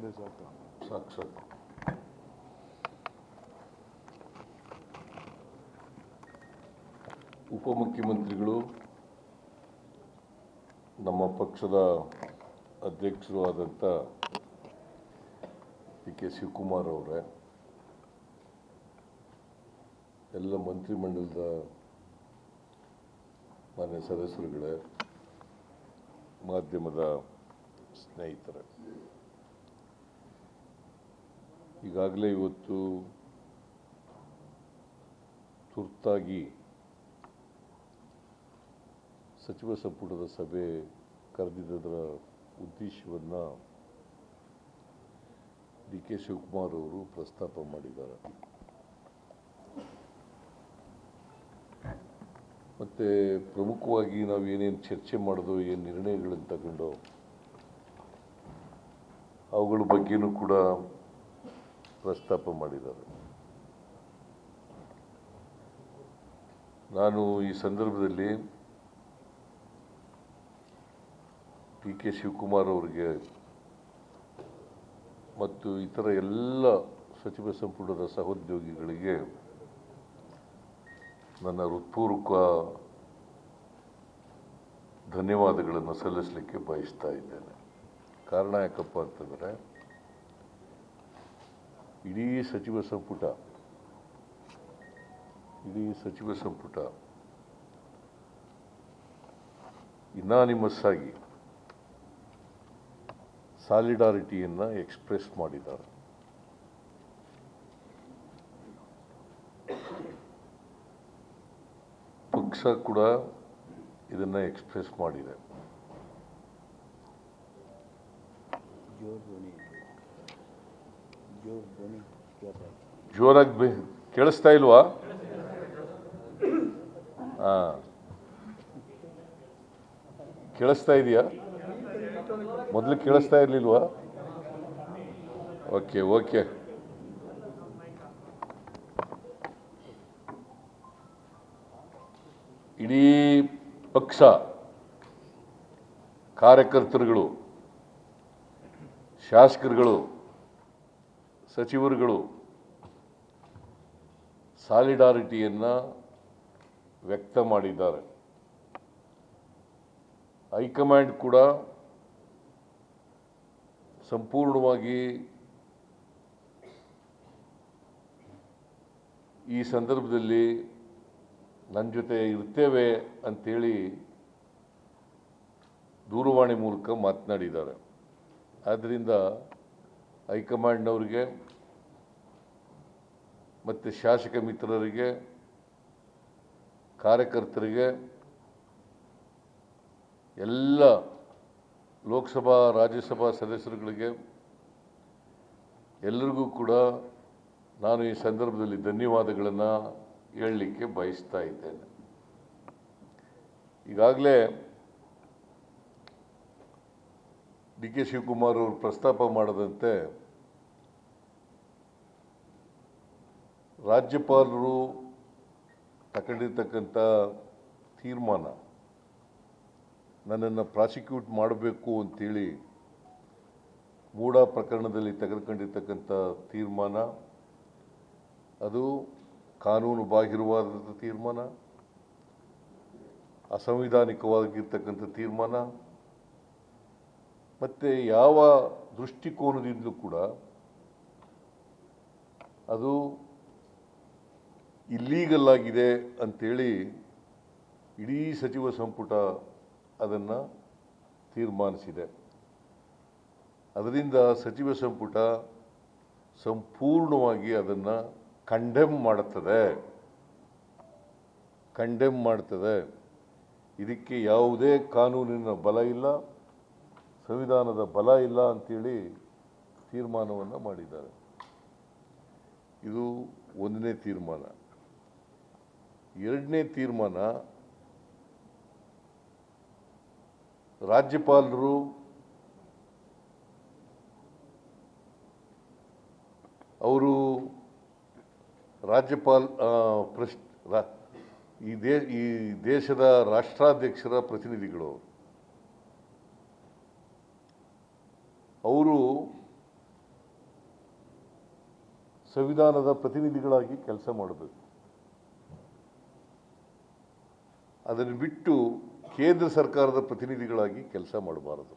ಸಾಕು ಸಾಕು. ಸಾಕು ಉಪಮುಖ್ಯಮಂತ್ರಿಗಳು ನಮ್ಮ ಪಕ್ಷದ ಅಧ್ಯಕ್ಷರು ಆದಂಥ ಡಿ ಕೆ ಶಿವಕುಮಾರ್ ಅವರೇ, ಎಲ್ಲ ಮಂತ್ರಿಮಂಡಲದ ಮಾನ್ಯ ಸದಸ್ಯರುಗಳೇ, ಮಾಧ್ಯಮದ ಸ್ನೇಹಿತರೆ. ಈಗಾಗಲೇ ಇವತ್ತು ತುರ್ತಾಗಿ ಸಚಿವ ಸಂಪುಟದ ಸಭೆ ಕರೆದಿದ್ದರ ಉದ್ದೇಶವನ್ನು ಡಿ ಕೆ ಶಿವಕುಮಾರ್ ಅವರು ಪ್ರಸ್ತಾಪ ಮಾಡಿದ್ದಾರೆ. ಮತ್ತು ಪ್ರಮುಖವಾಗಿ ನಾವು ಏನೇನು ಚರ್ಚೆ ಮಾಡೋದು, ಏನು ನಿರ್ಣಯಗಳನ್ನು ತಗೊಂಡೋ, ಅವುಗಳ ಬಗ್ಗೆನೂ ಕೂಡ ಪ್ರಸ್ತಾಪ ಮಾಡಿದ್ದಾರೆ. ನಾನು ಈ ಸಂದರ್ಭದಲ್ಲಿ ಡಿ ಕೆ ಶಿವಕುಮಾರ್ ಅವರಿಗೆ ಮತ್ತು ಇತರ ಎಲ್ಲ ಸಚಿವ ಸಂಪುಟದ ಸಹೋದ್ಯೋಗಿಗಳಿಗೆ ನನ್ನ ಹೃತ್ಪೂರ್ವಕ ಧನ್ಯವಾದಗಳನ್ನು ಸಲ್ಲಿಸಲಿಕ್ಕೆ ಬಯಸ್ತಾ ಇದ್ದೇನೆ. ಕಾರಣ ಯಾಕಪ್ಪ ಅಂತಂದರೆ ಇಡೀ ಸಚಿವ ಸಂಪುಟ, ಇಡೀ ಸಚಿವ ಸಂಪುಟ ಇನಾನಿಮಸ್ ಆಗಿ ಸಾಲಿಡಾರಿಟಿಯನ್ನು ಎಕ್ಸ್ಪ್ರೆಸ್ ಮಾಡಿದ್ದಾರೆ. ಪಕ್ಷ ಕೂಡ ಇದನ್ನು ಎಕ್ಸ್ಪ್ರೆಸ್ ಮಾಡಿದೆ. ಜೋರಾಗಿ ಕೇಳಿಸ್ತಾ ಇಲ್ವಾ? ಕೇಳಿಸ್ತಾ ಇದೆಯಾ? ಮೊದಲು ಕೇಳಿಸ್ತಾ ಇರಲಿಲ್ವಾ? Okay okay. ಇಡೀ ಪಕ್ಷ ಕಾರ್ಯಕರ್ತರುಗಳು ಶಾಸಕರುಗಳು ಸಚಿವರುಗಳು ಸಾಲಿಡಾರಿಟಿಯನ್ನು ವ್ಯಕ್ತ ಮಾಡಿದ್ದಾರೆ. ಹೈಕಮಾಂಡ್ ಕೂಡ ಸಂಪೂರ್ಣವಾಗಿ ಈ ಸಂದರ್ಭದಲ್ಲಿ ನನ್ನ ಜೊತೆ ಇರ್ತೇವೆ ಅಂಥೇಳಿ ದೂರವಾಣಿ ಮೂಲಕ ಮಾತನಾಡಿದ್ದಾರೆ. ಆದ್ದರಿಂದ ಹೈಕಮಾಂಡ್ನವರಿಗೆ ಮತ್ತು ಶಾಸಕ ಮಿತ್ರರಿಗೆ, ಕಾರ್ಯಕರ್ತರಿಗೆ, ಎಲ್ಲ ಲೋಕಸಭಾ, ರಾಜ್ಯಸಭಾ ಸದಸ್ಯರುಗಳಿಗೆ ಎಲ್ಲರಿಗೂ ಕೂಡ ನಾನು ಈ ಸಂದರ್ಭದಲ್ಲಿ ಧನ್ಯವಾದಗಳನ್ನು ಹೇಳಲಿಕ್ಕೆ ಬಯಸ್ತಾ ಇದ್ದೇನೆ. ಈಗಾಗಲೇ ಡಿ ಕೆ ಶಿವಕುಮಾರ್ ಅವರು ಪ್ರಸ್ತಾಪ ಮಾಡದಂತೆ ರಾಜ್ಯಪಾಲರು ತಗೊಂಡಿರ್ತಕ್ಕಂಥ ತೀರ್ಮಾನ, ನನ್ನನ್ನು ಪ್ರಾಸಿಕ್ಯೂಟ್ ಮಾಡಬೇಕು ಅಂತೇಳಿ ಮೂಡ ಪ್ರಕರಣದಲ್ಲಿ ತೆಗೆದುಕೊಂಡಿರ್ತಕ್ಕಂಥ ತೀರ್ಮಾನ, ಅದು ಕಾನೂನು ಬಾಹಿರವಾದಂಥ ತೀರ್ಮಾನ, ಅಸಂವಿಧಾನಿಕವಾಗಿರ್ತಕ್ಕಂಥ ತೀರ್ಮಾನ ಮತ್ತು ಯಾವ ದೃಷ್ಟಿಕೋನದಿಂದಲೂ ಕೂಡ ಅದು ಇಲ್ಲೀಗಲ್ ಆಗಿದೆ ಅಂಥೇಳಿ ಇಡೀ ಸಚಿವ ಸಂಪುಟ ಅದನ್ನು ತೀರ್ಮಾನಿಸಿದೆ. ಅದರಿಂದ ಸಚಿವ ಸಂಪುಟ ಸಂಪೂರ್ಣವಾಗಿ ಅದನ್ನು ಕಂಡೆಮ್ ಮಾಡುತ್ತದೆ. ಕಂಡೆಮ್ ಮಾಡ್ತದೆ ಇದಕ್ಕೆ ಯಾವುದೇ ಕಾನೂನಿನ ಬಲ ಇಲ್ಲ. ಸಂವಿಧಾನದ ಬಲ ಇಲ್ಲ ಅಂತೇಳಿ ತೀರ್ಮಾನವನ್ನು ಮಾಡಿದ್ದಾರೆ. ಇದು ಒಂದನೇ ತೀರ್ಮಾನ. ಎರಡನೇ ತೀರ್ಮಾನ, ರಾಜ್ಯಪಾಲರು ಅವರು ರಾಜ್ಯಪಾಲ್ ಪ್ರಶ್ ಈ ಈ ದೇಶದ ರಾಷ್ಟ್ರಾಧ್ಯಕ್ಷರ ಪ್ರತಿನಿಧಿಗಳು. ಅವರು ಸಂವಿಧಾನದ ಪ್ರತಿನಿಧಿಗಳಾಗಿ ಕೆಲಸ ಮಾಡಬೇಕು. ಅದನ್ನು ಬಿಟ್ಟು ಕೇಂದ್ರ ಸರ್ಕಾರದ ಪ್ರತಿನಿಧಿಗಳಾಗಿ ಕೆಲಸ ಮಾಡಬಾರದು.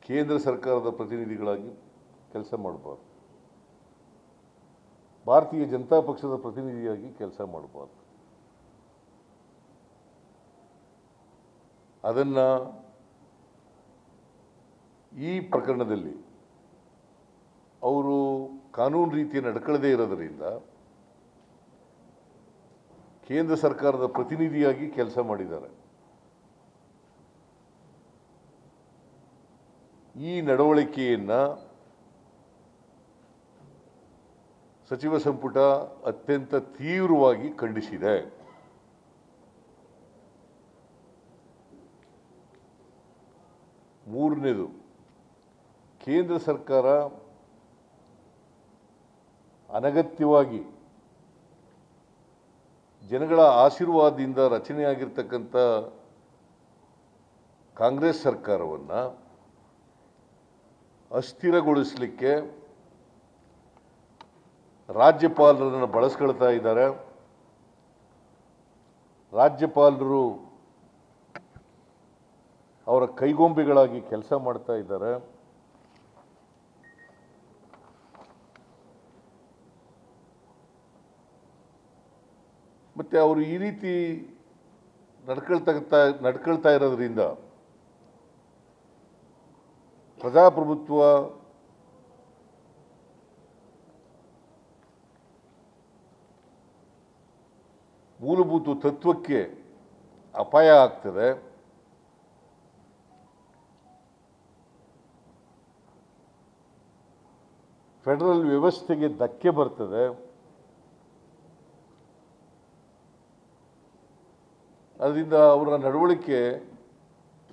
ಕೇಂದ್ರ ಸರ್ಕಾರದ ಪ್ರತಿನಿಧಿಗಳಾಗಿ ಕೆಲಸ ಮಾಡಬಾರ್ದು. ಭಾರತೀಯ ಜನತಾ ಪಕ್ಷದ ಪ್ರತಿನಿಧಿಯಾಗಿ ಕೆಲಸ ಮಾಡಬಾರ್ದು. ಅದನ್ನ ಈ ಪ್ರಕರಣದಲ್ಲಿ ಅವರು ಕಾನೂನು ರೀತಿಯ ನಡ್ಕೊಳ್ಳದೇ ಇರೋದರಿಂದ ಕೇಂದ್ರ ಸರ್ಕಾರದ ಪ್ರತಿನಿಧಿಯಾಗಿ ಕೆಲಸ ಮಾಡಿದ್ದಾರೆ. ಈ ನಡವಳಿಕೆಯನ್ನು ಸಚಿವ ಸಂಪುಟ ಅತ್ಯಂತ ತೀವ್ರವಾಗಿ ಖಂಡಿಸಿದೆ. ಮೂರನೇದು ಕೇಂದ್ರ ಸರ್ಕಾರ ಅನಗತ್ಯವಾಗಿ ಜನಗಳ ಆಶೀರ್ವಾದದಿಂದ ರಚನೆಯಾಗಿರ್ತಕ್ಕಂಥ ಕಾಂಗ್ರೆಸ್ ಸರ್ಕಾರವನ್ನು ಅಸ್ಥಿರಗೊಳಿಸಲಿಕ್ಕೆ ರಾಜ್ಯಪಾಲರನ್ನು ಬಳಸ್ಕೊಳ್ತಾ ಇದ್ದಾರೆ. ರಾಜ್ಯಪಾಲರು ಅವರ ಕೈಗೊಂಬೆಗಳಾಗಿ ಕೆಲಸ ಮಾಡ್ತಾ ಇದ್ದಾರೆ. ಮತ್ತು ಅವರು ಈ ರೀತಿ ನಡ್ಕೊಳ್ತಾ ನಡ್ಕೊಳ್ತಾ ಇರೋದ್ರಿಂದ ಪ್ರಜಾಪ್ರಭುತ್ವ ಮೂಲಭೂತ ತತ್ವಕ್ಕೆ ಅಪಾಯ ಆಗ್ತದೆ. ಫೆಡರಲ್ ವ್ಯವಸ್ಥೆಗೆ ಧಕ್ಕೆ ಬರ್ತದೆ. ಅದರಿಂದ ಅವರ ನಡವಳಿಕೆ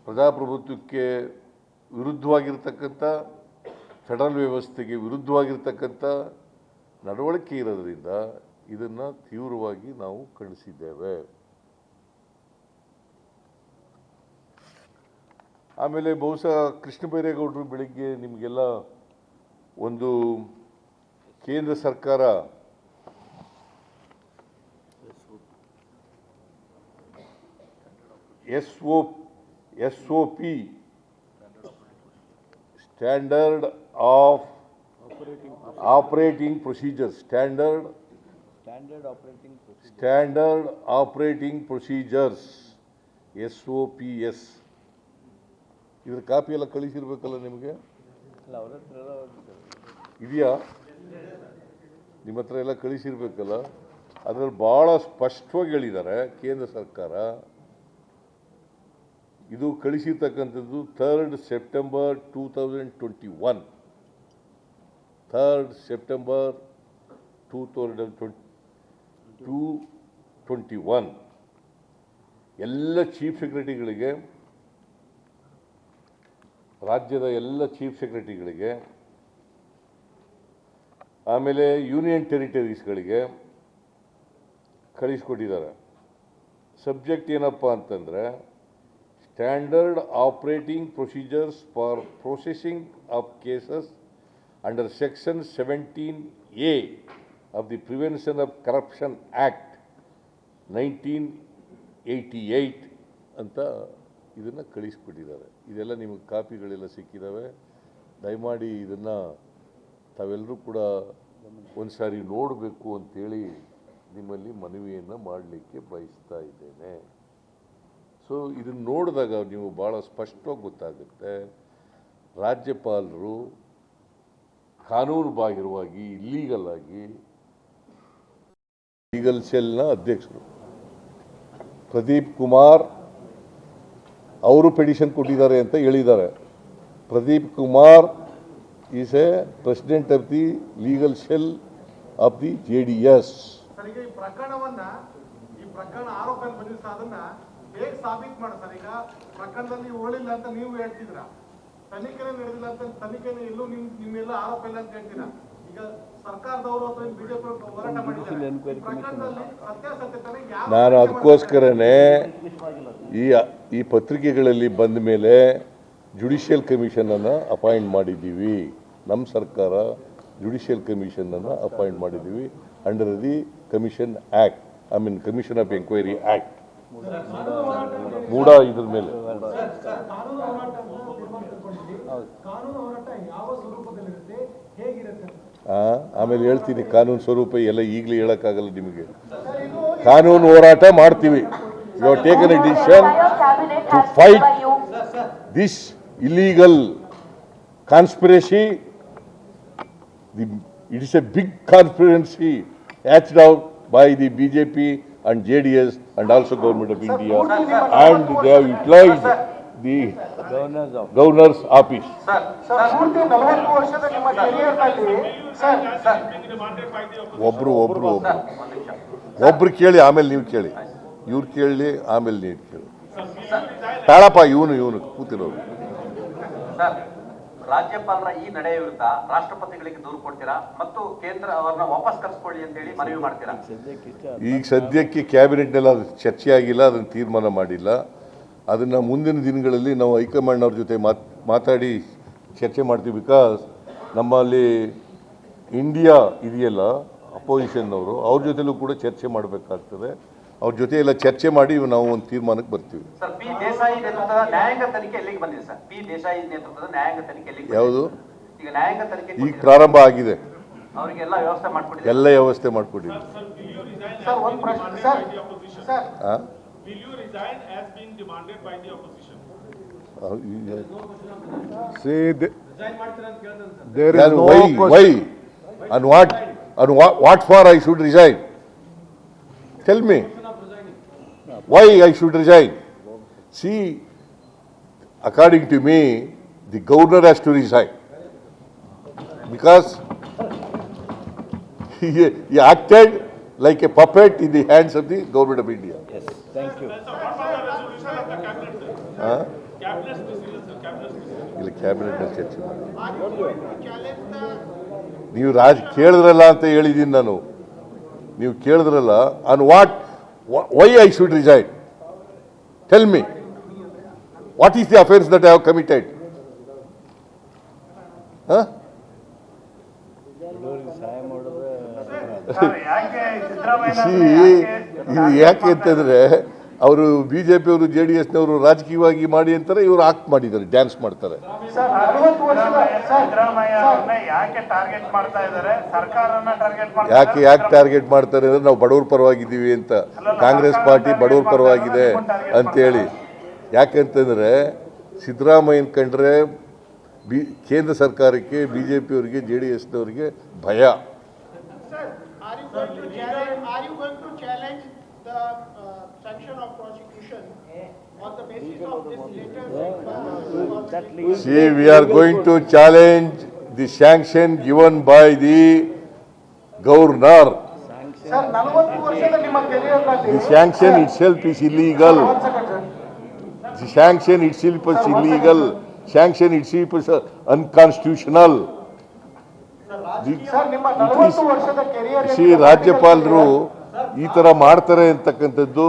ಪ್ರಜಾಪ್ರಭುತ್ವಕ್ಕೆ ವಿರುದ್ಧವಾಗಿರ್ತಕ್ಕಂಥ, ಫೆಡರಲ್ ವ್ಯವಸ್ಥೆಗೆ ವಿರುದ್ಧವಾಗಿರ್ತಕ್ಕಂಥ ನಡವಳಿಕೆ ಇರೋದರಿಂದ ಇದನ್ನು ತೀವ್ರವಾಗಿ ನಾವು ಖಂಡಿಸಿದ್ದೇವೆ. ಆಮೇಲೆ ಬಹುಶಃ ಕೃಷ್ಣ ಬೈರೇಗೌಡರು ಬೆಳಿಗ್ಗೆ ನಿಮಗೆಲ್ಲ ಒಂದು ಕೇಂದ್ರ ಸರ್ಕಾರ S O S O P standard of operating procedure standard standard operating procedure standard operating procedures S O P S ಇದ್ರ ಕಾಪಿ ಎಲ್ಲ ಕಳಿಸಿರ್ಬೇಕಲ್ಲ ನಿಮಗೆ? ಇದೆಯಾ? ನಿಮ್ಮ ಹತ್ರ ಎಲ್ಲ ಕಳಿಸಿರ್ಬೇಕಲ್ಲ? ಅದರಲ್ಲಿ ಭಾಳ ಸ್ಪಷ್ಟವಾಗಿ ಹೇಳಿದ್ದಾರೆ ಕೇಂದ್ರ ಸರ್ಕಾರ. ಇದು ಕಳಿಸಿರ್ತಕ್ಕಂಥದ್ದು third September two thousand twenty one third September two thousand twenty two twenty one ಎಲ್ಲ ಚೀಫ್ ಸೆಕ್ರೆಟರಿಗಳಿಗೆ ರಾಜ್ಯದ ಎಲ್ಲ ಚೀಫ್ ಸೆಕ್ರೆಟರಿಗಳಿಗೆ, ಆಮೇಲೆ ಯೂನಿಯನ್ ಟೆರಿಟರೀಸ್ಗಳಿಗೆ ಕಳಿಸ್ಕೊಟ್ಟಿದ್ದಾರೆ. ಸಬ್ಜೆಕ್ಟ್ ಏನಪ್ಪ ಅಂತಂದರೆ, standard operating procedures for processing of cases under section seventeen A of the prevention of corruption act nineteen eighty eight ಅಂತ ಇದನ್ನು ಕಳಿಸ್ಬಿಟ್ಟಿದ್ದಾರೆ ಇದೆಲ್ಲ ನಿಮಗೆ ಕಾಪಿಗಳೆಲ್ಲ ಸಿಕ್ಕಿದ್ದಾವೆ ದಯಮಾಡಿ ಇದನ್ನು ತಾವೆಲ್ಲರೂ ಕೂಡ ಒಂದು ಸಾರಿ ನೋಡಬೇಕು ಅಂಥೇಳಿ ನಿಮ್ಮಲ್ಲಿ ಮನವಿಯನ್ನು ಮಾಡಲಿಕ್ಕೆ ಬಯಸ್ತಾ ಇದ್ದೇನೆ. ಸೊ ಇದನ್ನು ನೋಡಿದಾಗ ನೀವು ಭಾಳ ಸ್ಪಷ್ಟವಾಗಿ ಗೊತ್ತಾಗುತ್ತೆ. ರಾಜ್ಯಪಾಲರು ಕಾನೂನು ಬಾಹಿರವಾಗಿ ಇಲ್ಲೀಗಲ್ ಆಗಿ ಲೀಗಲ್ ಸೆಲ್ನ ಅಧ್ಯಕ್ಷರು. ಪ್ರದೀಪ್ ಕುಮಾರ್ ಅವರು ಪೆಟಿಷನ್ ಕೊಟ್ಟಿದ್ದಾರೆ ಅಂತ ಹೇಳಿದ್ದಾರೆ. Pradeep Kumar is a president of the legal cell of the J D S ತನಿಖೆ ನಡೆದಿಲ್ಲ ಅಂತ ತನಿಖೆನೇ ಎಲ್ಲೂ ನಿಮ್ ನಿಮ್ಮೆಲ್ಲ ಆರೋಪ ಇಲ್ಲ ಅಂತ ಹೇಳ್ತೀರಾ? ನಾನು ಅದಕ್ಕೋಸ್ಕರನೇ ಈ ಈ ಪತ್ರಿಕೆಗಳಲ್ಲಿ ಬಂದ ಮೇಲೆ ಜುಡಿಷಿಯಲ್ ಕಮಿಷನನ್ನು ಅಪಾಯಿಂಟ್ ಮಾಡಿದ್ದೀವಿ. ನಮ್ಮ ಸರ್ಕಾರ ಜುಡಿಷಿಯಲ್ ಕಮಿಷನನ್ನು ಅಪಾಯಿಂಟ್ ಮಾಡಿದ್ದೀವಿ under the commission act I mean commission of enquiry act MUDA ಇದ್ರ ಮೇಲೆ ಕಾನೂನು ಹೋರಾಟ ಕಾನೂನು ಹೋರಾಟ ಯಾವ ಸ್ವರೂಪದಲ್ಲಿರುತ್ತೆ ಹೇಗಿರುತ್ತೆ ಆ, ಆಮೇಲೆ ಹೇಳ್ತೀನಿ, ಕಾನೂನು ಸ್ವರೂಪ ಎಲ್ಲ ಈಗಲೇ ಹೇಳೋಕ್ಕಾಗಲ್ಲ ನಿಮಗೆ. ಕಾನೂನು ಹೋರಾಟ ಮಾಡ್ತೀವಿ. You are taken a decision to fight this illegal conspiracy the it is a big conspiracy hatched out by the B J P and J D S and also government of India and they have utilised the governor's office ಒಬ್ರು ಒಬ್ರು ಒಬ್ರು. ಒಬ್ರು ಕೇಳಿ ಆಮೇಲೆ ನೀವು ಕೇಳಿ. ಇವ್ರು ಕೇಳಿ ಆಮೇಲೆ ನೀವು ಕೇಳಿ. ತಾಳಪ್ಪ ಇವನು ಇವನು ಕೂತಿರೋರು. ರಾಜ್ಯಪಾಲರ ಈ ನಡೆಯ ವಿರುದ್ಧ ರಾಷ್ಟ್ರಪತಿಗಳಿಗೆ ದೂರು ಕೊಡ್ತೀರಾ? ಮತ್ತು ಕೇಂದ್ರ ಅವರನ್ನ ವಾಪಸ್ ಕರೆಸ್ಕೊಳ್ಳಿ ಅಂತ ಹೇಳಿ ಮನವಿ ಮಾಡ್ತೀರಾ? ಈಗ ಸದ್ಯಕ್ಕೆ ಕ್ಯಾಬಿನೆಟ್ನಲ್ಲಿ ಅದು ಚರ್ಚೆ ಆಗಿಲ್ಲ ಅದನ್ನ ತೀರ್ಮಾನ ಮಾಡಿಲ್ಲ. ಅದನ್ನು ಮುಂದಿನ ದಿನಗಳಲ್ಲಿ ನಾವು ಹೈಕಮಾಂಡ್ನವ್ರ ಜೊತೆ ಮಾತ್ ಮಾತಾಡಿ ಚರ್ಚೆ ಮಾಡ್ತೀವಿ ಬಿಕಾಸ್ ನಮ್ಮಲ್ಲಿ ಇಂಡಿಯಾ ಇದೆಯಲ್ಲ ಅಪೋಸಿಷನ್ನವರು ಅವ್ರ ಜೊತೆಲೂ ಕೂಡ ಚರ್ಚೆ ಮಾಡಬೇಕಾಗ್ತದೆ. ಅವ್ರ ಜೊತೆ ಎಲ್ಲ ಚರ್ಚೆ ಮಾಡಿ ನಾವು ಒಂದು ತೀರ್ಮಾನಕ್ಕೆ ಬರ್ತೀವಿ? ಯಾವುದು? ಈಗ ಪ್ರಾರಂಭ ಆಗಿದೆ. ಎಲ್ಲ ವ್ಯವಸ್ಥೆ ಮಾಡಿಕೊಟ್ಟಿದ್ದೀವಿ Will you resign as being demanded by the opposition? Uh, yeah. The, there is no why, question. why, and what, and what, what for I should resign? Tell me, why I should resign? See, according to me, the governor has to resign because he, he acted like a puppet in the hands of the government of India. Yes. Thank you. ಇಲ್ಲ cabinet ಚರ್ಚೆ ಮಾಡಿ. ನೀವು ರಾಜ್ ಕೇಳಿದ್ರಲ್ಲ ಅಂತ ಹೇಳಿದ್ದೀನಿ ನಾನು. ನೀವು ಕೇಳಿದ್ರಲ್ಲ on what why I should resign tell me what is the affairs that I have committed ಹಾಂ ಸಹಾಯ ಯಾಕೆ ಅಂತಂದ್ರೆ ಅವರು ಬಿ ಜೆ ಪಿಯವರು ಜೆ ಡಿ ಎಸ್ನವರು ರಾಜಕೀಯವಾಗಿ ಮಾಡಿ ಅಂತಾರೆ ಇವರು ಆಕ್ಟ್ ಮಾಡಿದ್ದಾರೆ ಡ್ಯಾನ್ಸ್ ಮಾಡ್ತಾರೆ. ಸರ್ ನಲವತ್ತು ವರ್ಷದ ಸರ್ ಯಾಕೆ ಟಾರ್ಗೆಟ್ ಮಾಡ್ತಾ ಇದ್ದಾರೆ? ಸರ್ಕಾರನ ಟಾರ್ಗೆಟ್ ಮಾಡ್ತಾ ಯಾಕೆ ಯಾಕೆ ಟಾರ್ಗೆಟ್ ಮಾಡ್ತಾರೆ ಅಂದ್ರೆ ನಾವು ಬಡವ್ರ ಪರವಾಗಿದ್ದೀವಿ ಅಂತ. ಕಾಂಗ್ರೆಸ್ ಪಾರ್ಟಿ ಬಡವ್ರ ಪರವಾಗಿದೆ ಅಂತೇಳಿ. ಯಾಕೆಂತಂದ್ರೆ ಸಿದ್ದರಾಮಯ್ಯನ ಕಂಡ್ರೆ ಬಿ ಕೇಂದ್ರ ಸರ್ಕಾರಕ್ಕೆ ಬಿ ಜೆ ಪಿಯವರಿಗೆ ಜೆ ಡಿ ಎಸ್ನವರಿಗೆ ಭಯ the sanction of prosecution on the basis of this latest See, we are going to challenge the sanction given by the governor. The sanction itself is illegal. The sanction itself is illegal. Sanction itself is unconstitutional. The, see, Rajyapalru ಈ ಥರ ಮಾಡ್ತಾರೆ ಅಂತಕ್ಕಂಥದ್ದು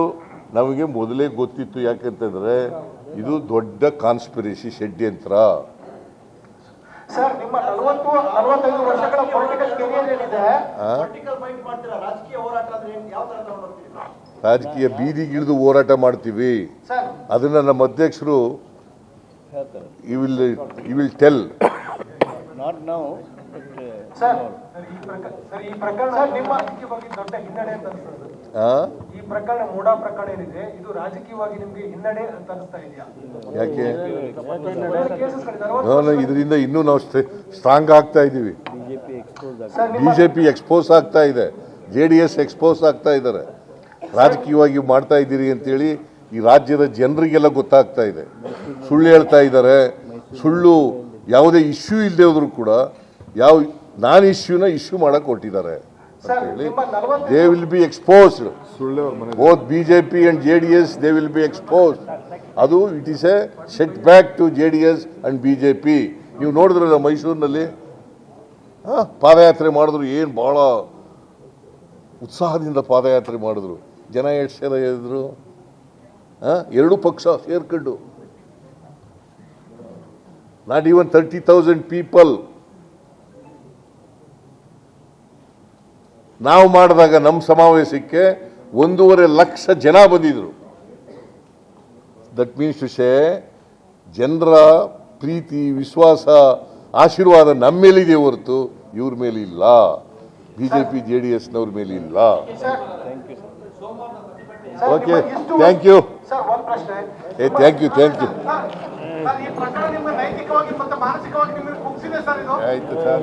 ನಮಗೆ ಮೊದಲೇ ಗೊತ್ತಿತ್ತು. ಯಾಕಂತಂದ್ರೆ ಇದು ದೊಡ್ಡ ಕಾನ್ಸ್ಪಿರಸಿ ಷಡ್ಯಂತ್ರ ಸರ್ ನಿಮ್ಮ ನಲವತ್ತು ನಲವತ್ತೈದು ವರ್ಷಗಳ ಪೊಲಿಟಿಕಲ್ ಕೆರಿಯರ್ ಏನಿದೆ? ಪೊಲಿಟಿಕಲ್ ಫೈಟ್ ಮಾಡ್ತೀರಾ? ರಾಜಕೀಯ ಹೋರಾಟ ಅಂದ್ರೆ ಯಾವ ತರ ತಗೊಂಡು ರಾಜಕೀಯ ಬೀದಿಗಿಳಿದು ಹೋರಾಟ ಮಾಡ್ತೀವಿ. ಸರ್. ಅದನ್ನು ನಮ್ಮ ಅಧ್ಯಕ್ಷರು you will you will tell not now sir ಈ ಪ್ರಕರಣ ಸರ್ ಈ ಪ್ರಕರಣ ಸರ್ ನಿಮ್ಮ ರಾಜಕೀಯವಾಗಿ ದೊಡ್ಡ ಹಿನ್ನಡೆ ಅಂತ ಅನ್ಸ್ತದೆ ಈ ಪ್ರಕರಣ ಮೂಡಾ ಪ್ರಕರಣ ಏನಿದೆ ಇದು ರಾಜಕೀಯವಾಗಿ ನಿಮಗೆ ಹಿನ್ನಡೆ ಅಂತ ಅನಿಸ್ತಾ ಇದೆಯಾ? ಯಾಕೆ? ಇದರಿಂದ ಇನ್ನೂ ನಾವು ಸ್ಟ್ರಾಂಗ್ ಆಗ್ತಾ ಇದ್ದೀವಿ ಬಿಜೆಪಿ ಎಕ್ಸ್ಪೋಸ್ ಆಗ್ತಾ ಇದೆ. ಜೆ ಡಿ ಎಸ್ ಎಕ್ಸ್ಪೋಸ್ ಆಗ್ತಾ ಇದ್ದಾರೆ. ರಾಜಕೀಯವಾಗಿ ಮಾಡ್ತಾ ಇದ್ದೀರಿ ಅಂತೇಳಿ ಈ ರಾಜ್ಯದ ಜನರಿಗೆಲ್ಲ ಗೊತ್ತಾಗ್ತಾ ಇದೆ. ಸುಳ್ಳು ಹೇಳ್ತಾ ಇದ್ದಾರೆ. ಸುಳ್ಳು ಯಾವುದೇ ಇಶ್ಯೂ ಇಲ್ಲದೆ ಹೋದರೂ ಕೂಡ ಯಾವ ನಾನ್ ಇಶ್ಯೂನ ಇಶ್ಯೂ ಮಾಡಕ್ಕೆ ಕೊಟ್ಟಿದ್ದಾರೆ ಅಂತೇಳಿ they will be exposed both B J P and J D S they will be expose ಅದು it is a setback to J D S and B J P ನೀವು ನೋಡಿದ್ರಲ್ಲ ಮೈಸೂರಿನಲ್ಲಿ? ಆ, ಪಾದಯಾತ್ರೆ ಮಾಡಿದ್ರು ಏನು ಭಾಳ ಉತ್ಸಾಹದಿಂದ ಪಾದಯಾತ್ರೆ ಮಾಡಿದ್ರು. ಜನ ಎಷ್ಟು ಜನ ಹೇಳಿದ್ರು? ಆ, ಎರಡೂ ಪಕ್ಷ ಸೇರ್ಕೊಂಡು. Not even thirty thousand people ನಾವು ಮಾಡಿದಾಗ ನಮ್ಮ ಸಮಾವೇಶಕ್ಕೆ ಒಂದೂವರೆ ಲಕ್ಷ ಜನ ಬಂದಿದ್ರು. ದಟ್ ಮೀನ್ಸ್ ಟು ಸೇ ಜನರ ಪ್ರೀತಿ ವಿಶ್ವಾಸ ಆಶೀರ್ವಾದ ನಮ್ಮ ಮೇಲಿದೆ ಹೊರತು ಇವ್ರ ಮೇಲೆ ಇಲ್ಲ B J P J D ಎಸ್ನವ್ರ ಮೇಲೆ ಇಲ್ಲ ಓಕೆ ಥ್ಯಾಂಕ್ ಯು ಏ ಥ್ಯಾಂಕ್ ಯು ಥ್ಯಾಂಕ್ ಯು ಆಯ್ತು ಸರ್?